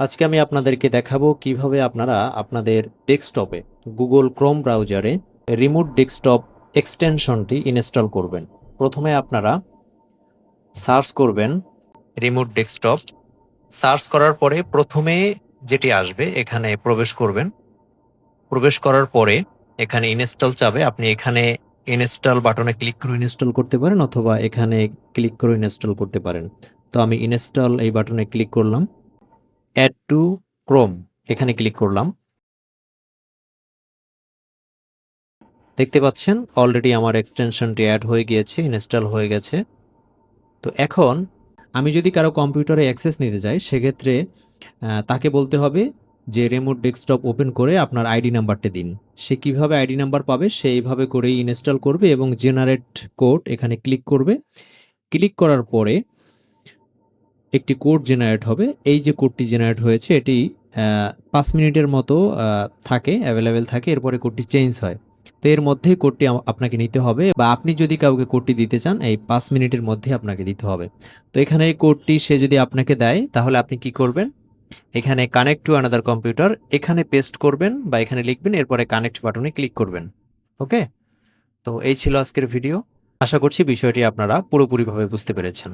আজকে আমি আপনাদেরকে দেখাবো কীভাবে আপনারা আপনাদের ডেস্কটপে গুগল ক্রোম ব্রাউজারে রিমোট ডেস্কটপ এক্সটেনশনটি ইনস্টল করবেন। প্রথমে আপনারা সার্চ করবেন রিমোট ডেস্কটপ। সার্চ করার পরে প্রথমে যেটি আসবে, এখানে প্রবেশ করবেন। প্রবেশ করার পরে এখানে ইনস্টল চাবে। আপনি এখানে ইনস্টল বাটনে ক্লিক করে ইনস্টল করতে পারেন অথবা এখানে ক্লিক করে ইনস্টল করতে পারেন। তো আমি ইনস্টল এই বাটনে ক্লিক করলাম। অ্যাড টু ক্রোম এখানে ক্লিক করলাম। দেখতে পাচ্ছেন অলরেডি আমার এক্সটেনশনটি অ্যাড হয়ে গিয়েছে ইনস্টল হয়ে গেছে। তো এখন, আমি যদি কারও কম্পিউটারে অ্যাক্সেস নিতে যাই, সেক্ষেত্রে তাকে বলতে হবে যে রিমোট ডেস্কটপ ওপেন করে আপনার আইডি নাম্বারটা দিন। সে কীভাবে আইডি নাম্বার পাবে, সে এইভাবে করেই ইনস্টল করবে এবং জেনারেট কোড এখানে ক্লিক করবে। ক্লিক করার পরে একটি কোড জেনারেট হবে। এই যে কোডটি জেনারেট হয়েছে, এটি পাঁচ মিনিটের মতো থাকে অ্যাভেলেবেল থাকে, এরপরে কোডটি চেঞ্জ হয়। তো এর মধ্যেই কোডটি আপনাকে নিতে হবে বা আপনি যদি কাউকে কোডটি দিতে চান, এই পাঁচ মিনিটের মধ্যে আপনাকে দিতে হবে। তো এখানে এই কোডটি সে যদি আপনাকে দেয়, তাহলে আপনি কি করবেন? এখানে কানেক্ট টু আনাদার কম্পিউটার এখানে পেস্ট করবেন বা এখানে লিখবেন, এরপরে কানেক্ট বাটনে ক্লিক করবেন। ওকে? তো এই ছিল আজকের ভিডিও আশা করছি বিষয়টি আপনারা পুরোপুরিভাবে বুঝতে পেরেছেন।